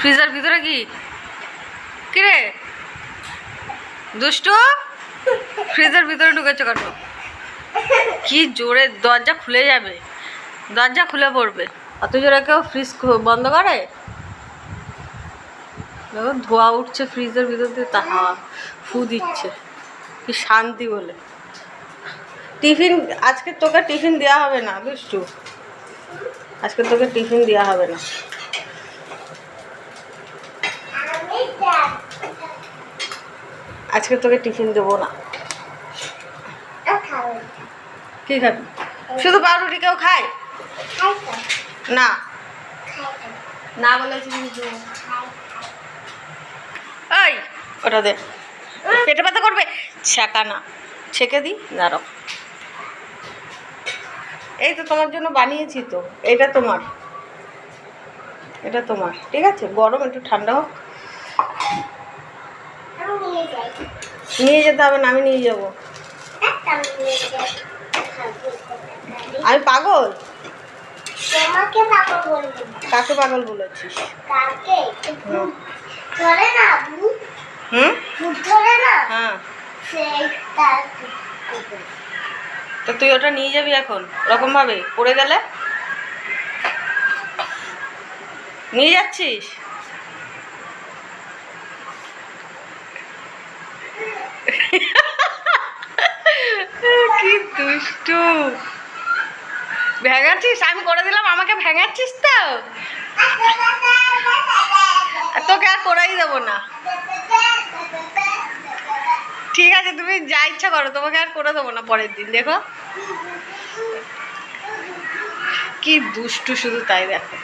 ফ্রিজের ভিতরে কি? কি রে দুষ্টু? ফ্রিজের ভিতরে ঢুকেছে কেন? কি জোরে দরজা খুলে যাবে? দরজা খুলে পড়বে। অত জোরে কেউ ফ্রিজ বন্ধ করে? দেখো ধোয়া উঠছে ফ্রিজের ভিতর দিয়ে, তা হাওয়া ফু দিচ্ছে। কি শান্তি বলে। টিফিন, আজকে তোকে টিফিন দেওয়া হবে না, দুষ্টু। আজকে তোকে টিফিন দেওয়া হবে না। আজকে তোকে টিফিন দেবো না। কি খাবি? শুধু পাউরুটি কেউ খায়? না। না বলেছি এই, ওটা দে। পেটে ব্যথা করবে? ছ্যাঁকা না। ছেঁকে দিই দাঁড়াও। এই তো তোমার জন্য বানিয়েছি তো। এটা তোমার। এটা তোমার। ঠিক আছে? গরম, একটু ঠান্ডা হোক। নিয়ে যেতে হবে না আমি নিয়ে যাব। আমি পাগল? কাকে পাগল বলেছিস? হ্যাঁ। তো তুই ওটা নিয়ে যাবি এখন ওরকম ভাবে পড়ে গেলে? নিয়ে যাচ্ছিস কি দুষ্টু। ভেঙাচ্ছিস আমি করে দিলাম, আমাকে ভেঙাচ্ছিস তো? তোকে আর করাই দেবো না। ঠিক আছে, তুমি যা ইচ্ছা করো, তোমাকে আর করে দেবো না পরের দিন, দেখো। কি দুষ্টু শুধু তাই দেখো।